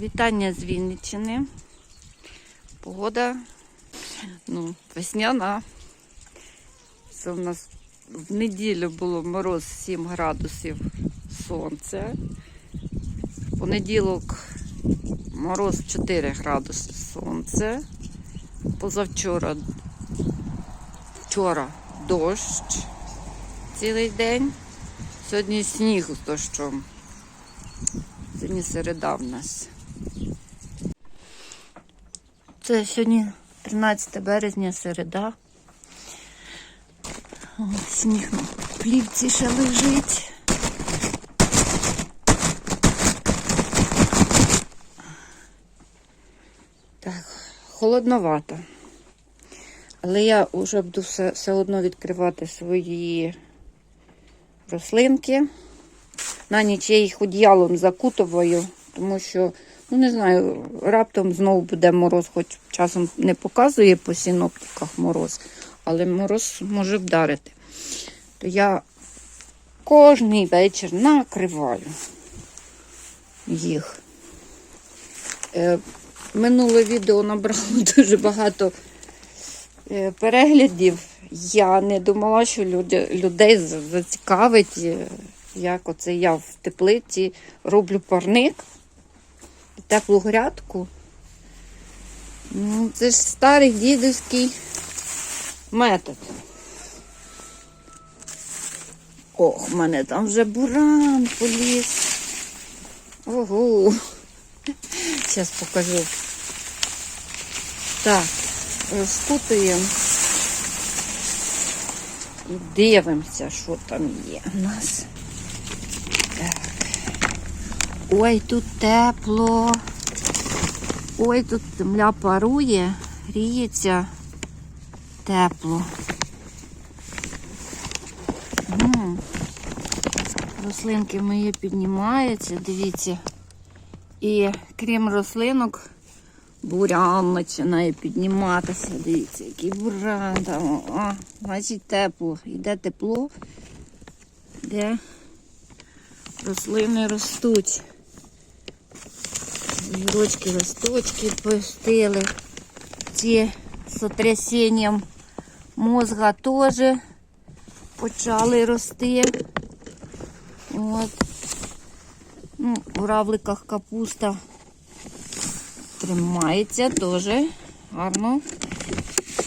Вітання з Вінниччини. Погода ну, весняна. Це у нас в неділю було мороз 7 градусів сонце. В понеділок мороз 4 градуси сонце. Позавчора вчора дощ цілий день. Сьогодні сніг з дощом. Сьогодні середа в нас. Це сьогодні 13 березня, середа. О, сніг на плівці ще лежить. Так, холодновато. Але я вже буду все, все одно відкривати свої рослинки. На ніч я їх одіялом закутовую, тому що, ну не знаю, раптом знову буде мороз, хоч часом не показує по синоптиках мороз, але мороз може вдарити. То я кожний вечір накриваю їх. Е, минуле відео набрало дуже багато е, переглядів. Я не думала, що люди, людей зацікавить, е, як оце я в теплиці роблю парник, теплу грядку. Ну, це ж старий дідовський метод. Ох, в мене там вже буран поліз. Ого. Зараз покажу. Так, розкутуємо. І дивимося, що там є у нас. Ой, тут тепло. Ой, тут земля парує, гріється тепло. Рослинки мої піднімаються, дивіться. І крім рослинок, бурян починає підніматися. Дивіться, який бурян там. О, значить тепло. Йде тепло, де рослини ростуть. Гірочки, листочки пустили. Ці з сотрясінням мозга теж почали рости. От. Ну, в равликах капуста тримається теж гарно.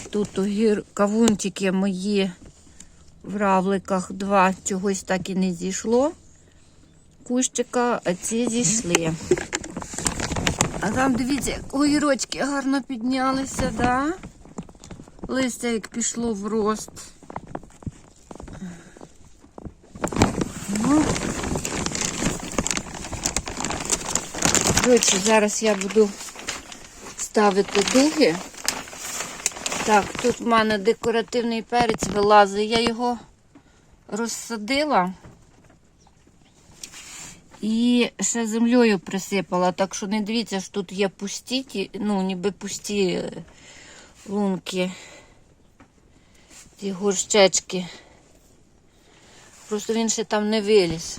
Тут огір, кавунчики мої в равликах два чогось так і не зійшло. Кущика, а ці зійшли. А там дивіться, як огірочки гарно піднялися, да? Листя як пішло в рост. Ну, зараз я буду ставити дуги. Так, тут в мене декоративний перець вилазить. Я його розсадила і ще землею присипала. Так що не дивіться, що тут є пусті, ну, ніби пусті е, лунки, ті горщечки. Просто він ще там не виліз.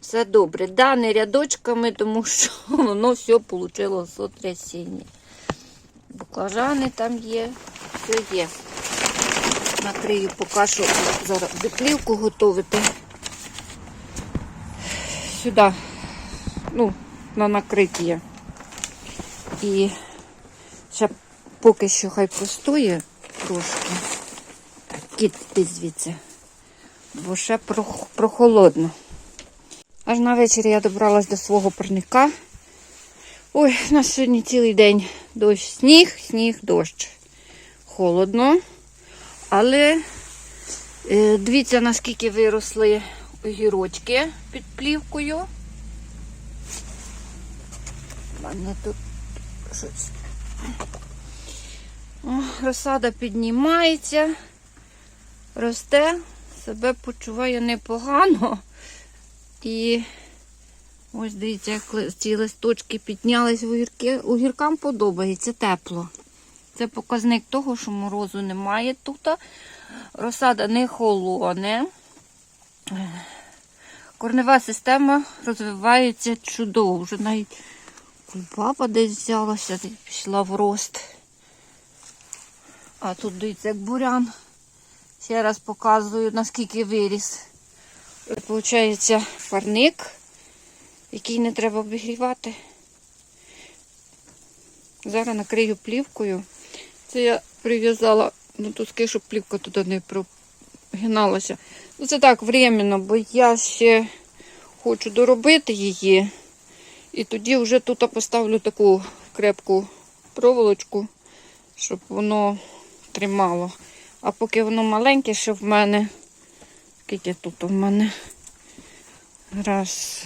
Все добре. Да, не рядочками, тому що воно все вийшло сотрясіння. Баклажани там є, все є. Накрию поки що зараз биклівку готувати. Сюди, ну, на накриття. І ще поки що хай постоє трошки. Так, кіт ти звідси. Бо ще прохолодно. Аж на вечір я добралась до свого парника. Ой, у нас сьогодні цілий день дощ, сніг, сніг, дощ. Холодно. Але е, дивіться, наскільки виросли огірочки під плівкою. У мене тут щось. Розсада піднімається, росте, себе почуває непогано. І ось дивіться, як ці листочки піднялись в огірки. Огіркам подобається тепло. Це показник того, що морозу немає тут. Розсада не холоне. Корнева система розвивається чудово. Вже навіть баба десь взялася, пішла в рост. А тут дивіться, як бурян. Ще раз показую, наскільки виріс. Получається парник, який не треба обігрівати. Зараз накрию плівкою. Це я прив'язала мотузки, щоб плівка туди не прогиналася. Ну, це так временно, бо я ще хочу доробити її. І тоді вже тут поставлю таку крепку проволочку, щоб воно тримало. А поки воно маленьке, ще в мене. Скільки тут у мене? Раз.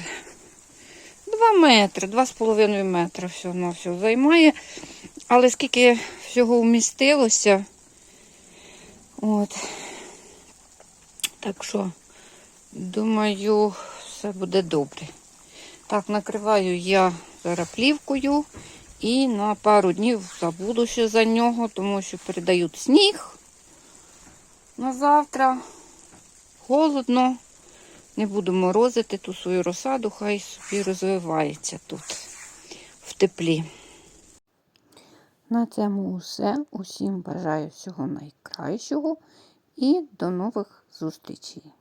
Два метри, два з половиною метри все на все займає. Але скільки всього вмістилося. От. Так що, думаю, все буде добре. Так, накриваю я зараз плівкою і на пару днів забуду ще за нього, тому що передають сніг на завтра. Холодно. Не буду морозити ту свою розсаду, хай собі розвивається тут в теплі. На цьому усе. Усім бажаю всього найкращого і до нових зустрічей.